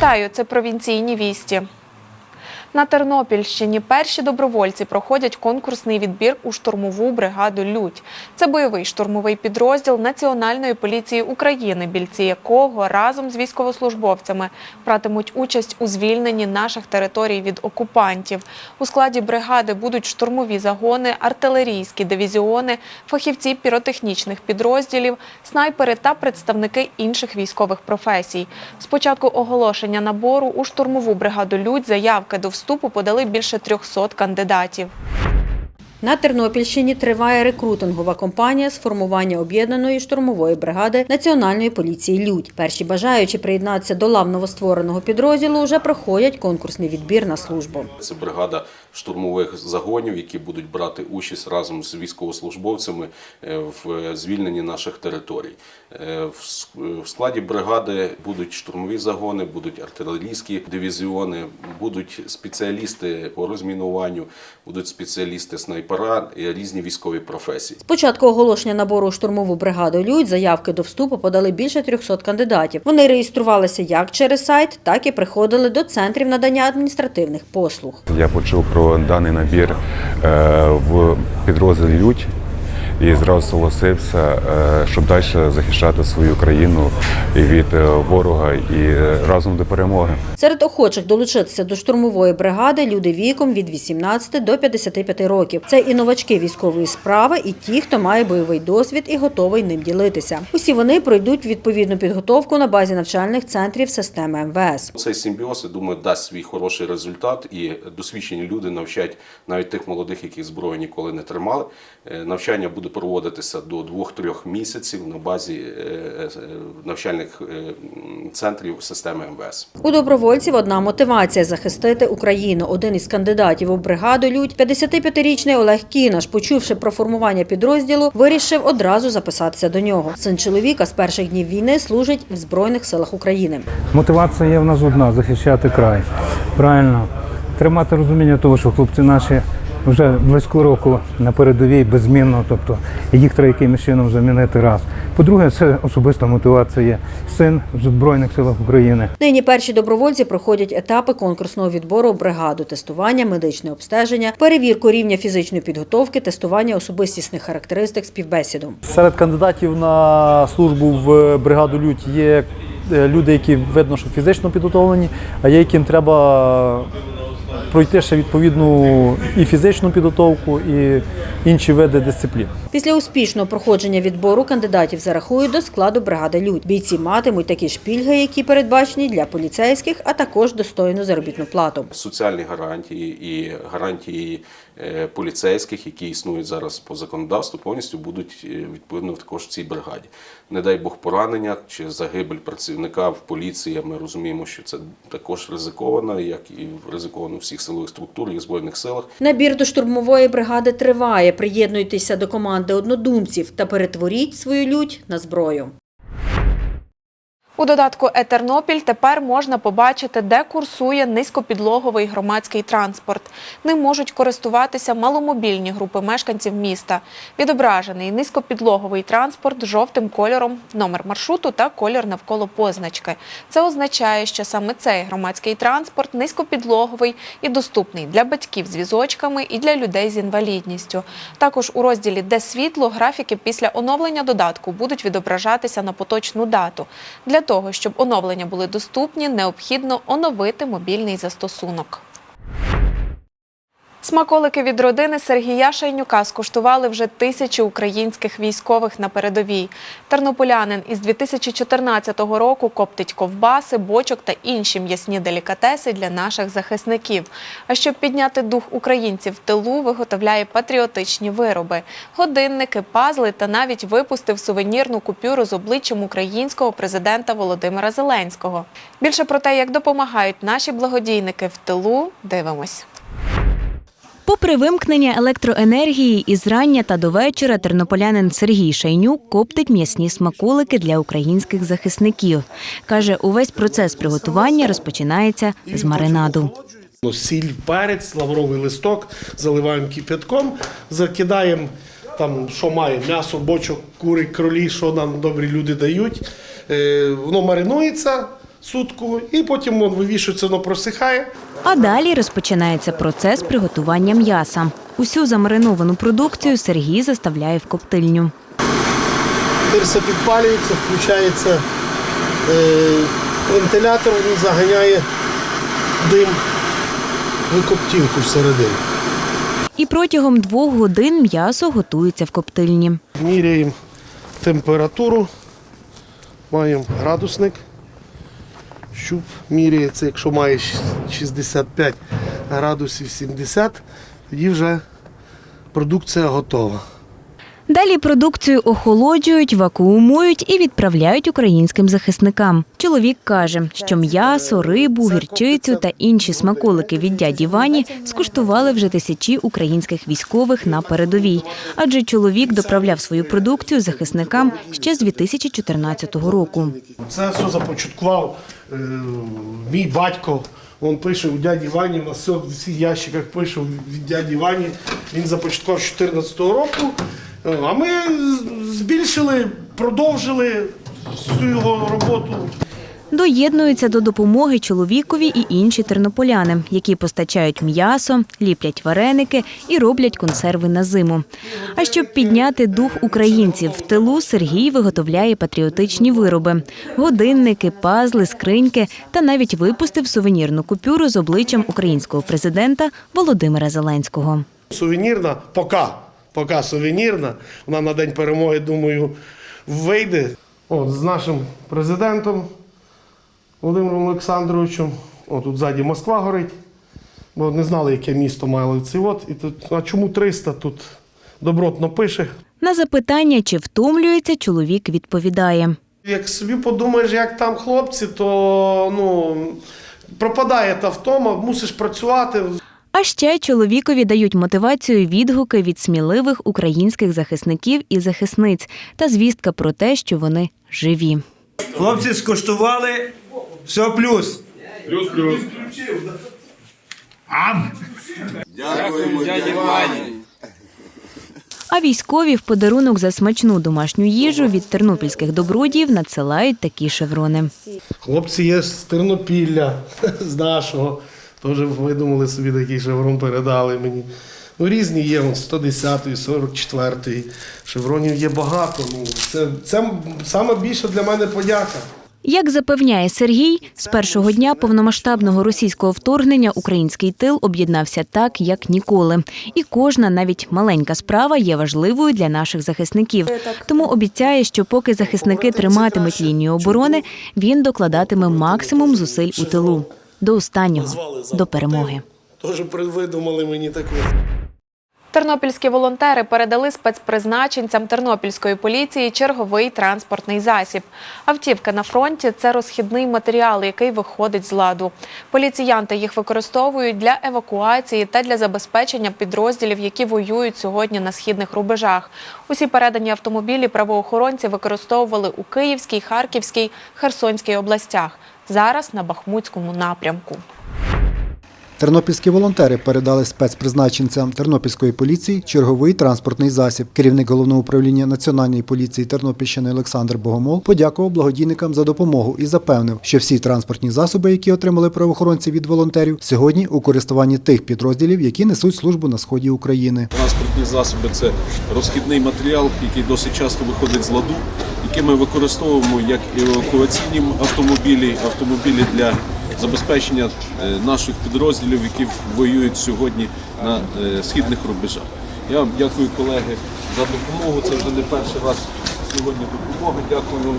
Вітаю! Це провінційні вісті. На Тернопільщині перші добровольці проходять конкурсний відбір у штурмову бригаду Людь. Це бойовий штурмовий підрозділ Національної поліції України, бійці якого разом з військовослужбовцями братимуть участь у звільненні наших територій від окупантів. У складі бригади будуть штурмові загони, артилерійські дивізіони, фахівці піротехнічних підрозділів, снайпери та представники інших військових професій. З початку оголошення набору у штурмову бригаду Людь заявки до вступу подали більше 300 кандидатів. На Тернопільщині триває рекрутингова кампанія з формування об'єднаної штурмової бригади Національної поліції Людь. Перші бажаючі приєднатися до лав новоствореного підрозділу вже проходять конкурсний відбір на службу. Це бригада штурмових загонів, які будуть брати участь разом з військовослужбовцями е, в звільненні наших територій. Е, в складі бригади будуть штурмові загони, будуть артилерійські дивізіони, будуть спеціалісти по розмінуванню, будуть спеціалісти снайпера і різні військові професії. З початку оголошення набору у штурмову бригаду Людь заявки до вступу подали більше 300 кандидатів. Вони реєструвалися як через сайт, так і приходили до центрів надання адміністративних послуг. Я почув про даний набір е, в підрозділі Людь і зразу согласився, е, щоб далі захищати свою країну від е, ворога і е, разом до перемоги. Серед охочих долучитися до штурмової бригади люди віком від 18 до 55 років. Це і новачки військової справи, і ті, хто має бойовий досвід і готовий ним ділитися. Усі вони пройдуть відповідну підготовку на базі навчальних центрів системи МВС. Цей симбіоз, я думаю, дасть свій хороший результат, і досвідчені люди навчать навіть тих молодих, які зброю ніколи не тримали. Навчання буде проводитися до 2-3 місяців на базі е, е, навчальних е, центрів системи МВС. У добровольців одна мотивація захистити Україну. Один із кандидатів у бригаду Людь, 55-річний Олег Кінаш, почувши про формування підрозділу, вирішив одразу записатися до нього. Син чоловіка з перших днів війни служить в Збройних силах України. Мотивація є в нас одна захищати край. Правильно. Тримати розуміння того, що хлопці наші вже близько року на передовій беззмінно, тобто їх треба якимось чином замінити раз. По-друге, це особиста мотивація син в Збройних силах України. Нині перші добровольці проходять етапи конкурсного відбору бригаду, тестування, медичне обстеження, перевірку рівня фізичної підготовки, тестування особистісних характеристик, співбесіду. Серед кандидатів на службу в бригаду Людь є е, люди, які видно, що фізично підготовлені, а є, яким треба пройти ще відповідну і фізичну підготовку, і інші види дисциплін. Після успішного проходження відбору кандидатів зарахують до складу бригади Людь. Бійці матимуть такі ж пільги, які передбачені для поліцейських, а також достойну заробітну плату. Соціальні гарантії і гарантії поліцейських, які існують зараз по законодавству, повністю будуть е, відповідно також в цій бригаді. Не дай Бог поранення чи загибель працівника в поліції. Ми розуміємо, що це також ризиковано, як і ризиковано всіх силових структурах і збройних силах. Набір до штурмової бригади триває. Приєднуйтеся до команди однодумців та перетворіть свою лють на зброю. У додатку Етернопіль тепер можна побачити, де курсує низькопідлоговий громадський транспорт. Ним можуть користуватися маломобільні групи мешканців міста. Відображений низькопідлоговий транспорт жовтим кольором, номер маршруту та колір навколо позначки. Це означає, що саме цей громадський транспорт низькопідлоговий і доступний для батьків з візочками і для людей з інвалідністю. Також у розділі Де світло графіки після оновлення додатку будуть відображатися на поточну дату. Для того, щоб оновлення були доступні, необхідно оновити мобільний застосунок. Смаколики від родини Сергія Шайнюка скуштували вже тисячі українських військових на передовій. Тернополянин із 2014 року коптить ковбаси, бочок та інші м'ясні делікатеси для наших захисників. А щоб підняти дух українців в тилу, виготовляє патріотичні вироби, годинники, пазли та навіть випустив сувенірну купюру з обличчям українського президента Володимира Зеленського. Більше про те, як допомагають наші благодійники в тилу, дивимось. Попри вимкнення електроенергії із рання та до вечора, тернополянин Сергій Шайнюк коптить м'ясні смаколики для українських захисників. Каже, увесь процес приготування розпочинається з маринаду. Сіль, перець, лавровий листок, заливаємо кипятком, закидаємо там, що має, м'ясо, бочок, кури, кролі, що нам добрі люди дають. Е, воно маринується, сутку, і потім воно вивішується, воно просихає. А далі розпочинається процес приготування м'яса. Усю замариновану продукцію Сергій заставляє в коптильню. Тирса підпалюється, включається е, вентилятор, він заганяє дим в коптілку всередині. І протягом двох годин м'ясо готується в коптильні. Міряємо температуру, маємо градусник, щуп міряється, якщо має 65 градусів 70, тоді вже продукція готова. Далі продукцію охолоджують, вакуумують і відправляють українським захисникам. Чоловік каже, що м'ясо, рибу, гірчицю та інші смаколики від дяді Вані скуштували вже тисячі українських військових на передовій. Адже чоловік доправляв свою продукцію захисникам ще з 2014 року. Це все започаткував е, мій батько. Він пише у дяді Вані, в всіх ящиках пише від дяді Вані. Він започаткував з 2014 року. А ми збільшили, продовжили всю його роботу. Доєднуються до допомоги чоловікові і інші тернополяни, які постачають м'ясо, ліплять вареники і роблять консерви на зиму. А щоб підняти дух українців в тилу, Сергій виготовляє патріотичні вироби: годинники, пазли, скриньки та навіть випустив сувенірну купюру з обличчям українського президента Володимира Зеленського. Сувенірна, поки, поки сувенірна. Вона на День перемоги, думаю, вийде. От, з нашим президентом Володимиром Олександровичем. О, тут ззаді Москва горить. Бо не знали, яке місто мало цей от. І тут, а чому 300? Тут добротно пише. На запитання, чи втомлюється, чоловік відповідає. Як собі подумаєш, як там хлопці, то ну, пропадає та втома, мусиш працювати. А ще чоловікові дають мотивацію відгуки від сміливих українських захисників і захисниць та звістка про те, що вони живі. Хлопці скуштували, все плюс. А військові в подарунок за смачну домашню їжу від тернопільських добродіїв надсилають такі шеврони. Хлопці є з Тернопілля, з нашого. Теж видумали собі такий шеврон, передали мені. Ну, різні є, он 110-й, 44-й. Шевронів є багато. Ну, це, це саме більше для мене подяка. Як запевняє Сергій, з першого дня повномасштабного російського вторгнення український тил об'єднався так, як ніколи. І кожна, навіть маленька справа, є важливою для наших захисників. Тому обіцяє, що поки захисники триматимуть лінію оборони, він докладатиме максимум зусиль у тилу до останнього, до перемоги. Теж видумали мені таке. Тернопільські волонтери передали спецпризначенцям тернопільської поліції черговий транспортний засіб. Автівка на фронті це розхідний матеріал, який виходить з ладу. Поліціянти їх використовують для евакуації та для забезпечення підрозділів, які воюють сьогодні на східних рубежах. Усі передані автомобілі правоохоронці використовували у Київській, Харківській, Херсонській областях. Зараз на Бахмутському напрямку. Тернопільські волонтери передали спецпризначенцям Тернопільської поліції черговий транспортний засіб. Керівник головного управління Національної поліції Тернопільщини Олександр Богомол подякував благодійникам за допомогу і запевнив, що всі транспортні засоби, які отримали правоохоронці від волонтерів, сьогодні у користуванні тих підрозділів, які несуть службу на сході України. Транспортні засоби це розхідний матеріал, який досить часто виходить з ладу, який ми використовуємо як евакуаційні автомобілі, автомобілі для забезпечення е, наших підрозділів, які воюють сьогодні на е, східних рубежах. Я вам дякую, колеги, за допомогу. Це вже не перший раз сьогодні допомога. Дякую.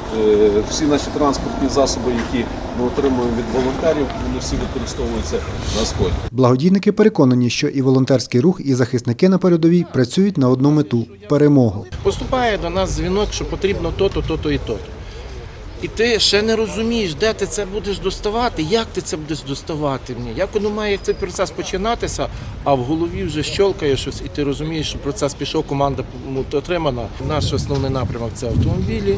Е, Всі наші транспортні засоби, які ми отримуємо від волонтерів, вони всі використовуються на сході. Благодійники переконані, що і волонтерський рух, і захисники на передовій працюють на одну мету перемогу. Поступає до нас дзвінок, що потрібно то-то, то-то і то-то. І ти ще не розумієш, де ти це будеш доставати, як ти це будеш доставати мені, як воно має цей процес починатися, а в голові вже щолкає щось, і ти розумієш, що процес пішов, команда ну, отримана. Наш основний напрямок це автомобілі.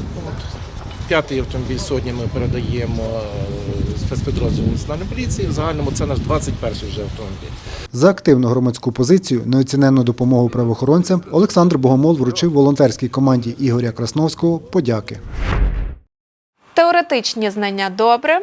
П'ятий автомобіль сьогодні ми передаємо е, спецпідрозділу Національної поліції. В загальному це наш 21-й вже автомобіль. За активну громадську позицію, неоціненну допомогу правоохоронцям Олександр Богомол вручив волонтерській команді Ігоря Красновського подяки теоретичні знання добре,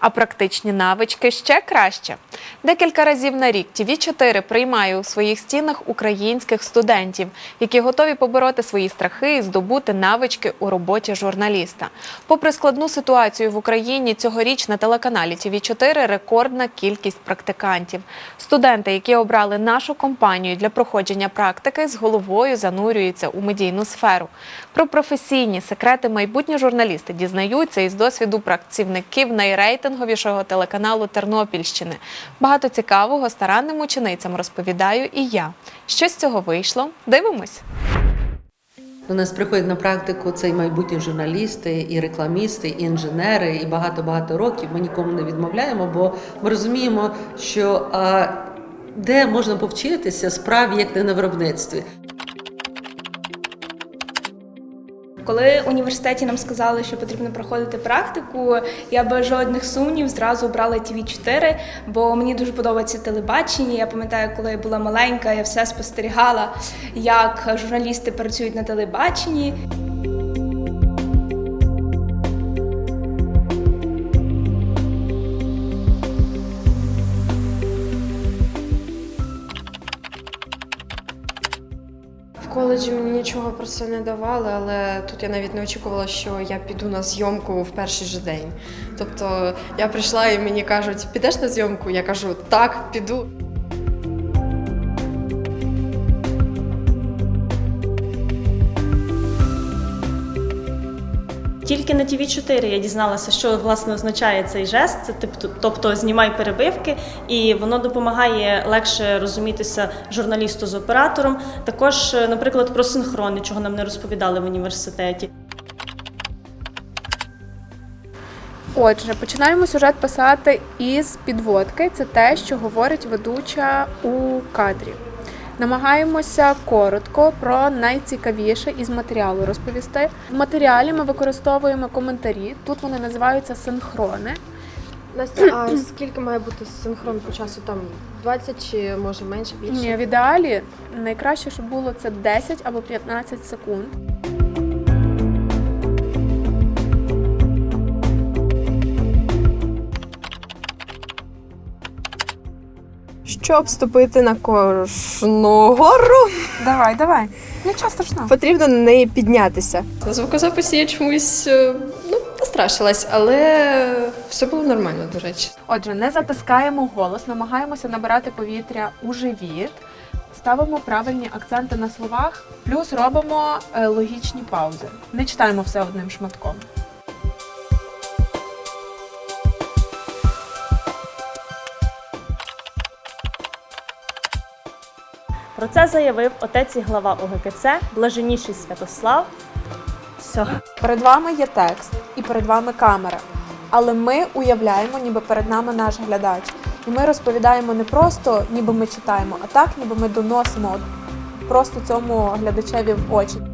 а практичні навички ще краще. Декілька разів на рік тв 4 приймає у своїх стінах українських студентів, які готові побороти свої страхи і здобути навички у роботі журналіста. Попри складну ситуацію в Україні, цьогоріч на телеканалі тв 4 рекордна кількість практикантів. Студенти, які обрали нашу компанію для проходження практики, з головою занурюються у медійну сферу. Про професійні секрети майбутні журналісти дізнаються із досвіду працівників найрейтинговішого телеканалу Тернопільщини. Багато цікавого старанним ученицям розповідаю і я. Що з цього вийшло? Дивимось. До нас приходять на практику це і майбутні журналісти, і рекламісти, і інженери, і багато-багато років. Ми нікому не відмовляємо, бо ми розуміємо, що а, де можна повчитися справі, як не на виробництві. Коли в університеті нам сказали, що потрібно проходити практику, я без жодних сумнів зразу обрала tv 4 бо мені дуже подобається телебачення. Я пам'ятаю, коли я була маленька, я все спостерігала, як журналісти працюють на телебаченні. Коледжі мені нічого про це не давали, але тут я навіть не очікувала, що я піду на зйомку в перший же день. Тобто я прийшла і мені кажуть, підеш на зйомку? Я кажу, так, піду. Тільки на tv 4 я дізналася, що власне означає цей жест. Це тобто знімай перебивки, і воно допомагає легше розумітися журналісту з оператором. Також, е, наприклад, про синхрони, чого нам не розповідали в університеті. Отже, починаємо сюжет писати із підводки. Це те, що говорить ведуча у кадрі. Намагаємося коротко про найцікавіше із матеріалу розповісти. В матеріалі ми використовуємо коментарі. Тут вони називаються синхрони. Настя, а скільки має бути синхрон по часу? Там 20 чи може менше більше? Ні, в ідеалі найкраще, щоб було це 10 або 15 секунд. Щоб вступити на Коршну гору, Давай, давай. Нічого страшного. потрібно на неї піднятися. На звукозаписі я чомусь е, ну, настрашилась, але все було нормально, до речі. Отже, не затискаємо голос, намагаємося набирати повітря у живіт, ставимо правильні акценти на словах, плюс робимо е, логічні паузи. Не читаємо все одним шматком. Про це заявив отець і глава УГКЦ, блаженніший Святослав. Все. Перед вами є текст і перед вами камера. Але ми уявляємо, ніби перед нами наш глядач. І ми розповідаємо не просто, ніби ми читаємо, а так, ніби ми доносимо просто цьому глядачеві в очі.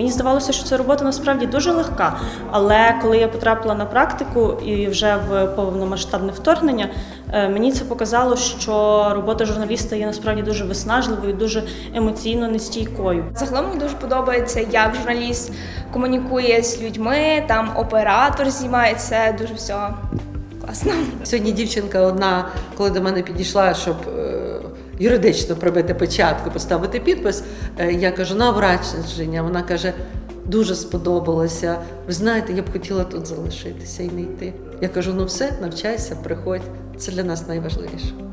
Мені здавалося, що ця робота насправді дуже легка. Але коли я потрапила на практику і вже в повномасштабне вторгнення, е, мені це показало, що робота журналіста є насправді дуже виснажливою, дуже емоційно нестійкою. Загалом мені дуже подобається, як журналіст комунікує з людьми, там оператор знімається, дуже все класно. Сьогодні дівчинка одна, коли до мене підійшла, щоб е, юридично прибити печатку, поставити підпис, е, я кажу, на враження. Вона каже, дуже сподобалося. Ви знаєте, я б хотіла тут залишитися і не йти. Я кажу, ну все, навчайся, приходь. Це для нас найважливіше.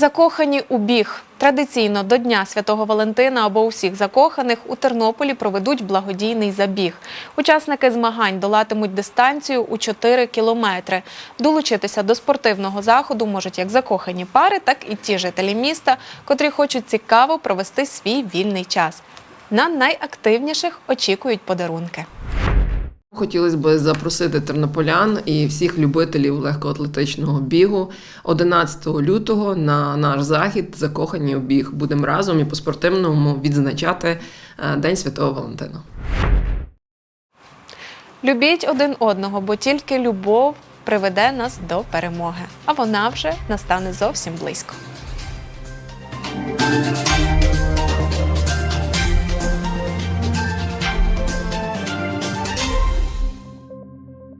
Закохані у біг. Традиційно до Дня Святого Валентина або усіх закоханих у Тернополі проведуть благодійний забіг. Учасники змагань долатимуть дистанцію у 4 кілометри. Долучитися до спортивного заходу можуть як закохані пари, так і ті жителі міста, котрі хочуть цікаво провести свій вільний час. На найактивніших очікують подарунки. Хотілося б запросити тернополян і всіх любителів легкоатлетичного бігу 11 лютого на наш захід закохані у біг. Будемо разом і по спортивному відзначати е, День Святого Валентина. Любіть один одного, бо тільки любов приведе нас до перемоги, а вона вже настане зовсім близько.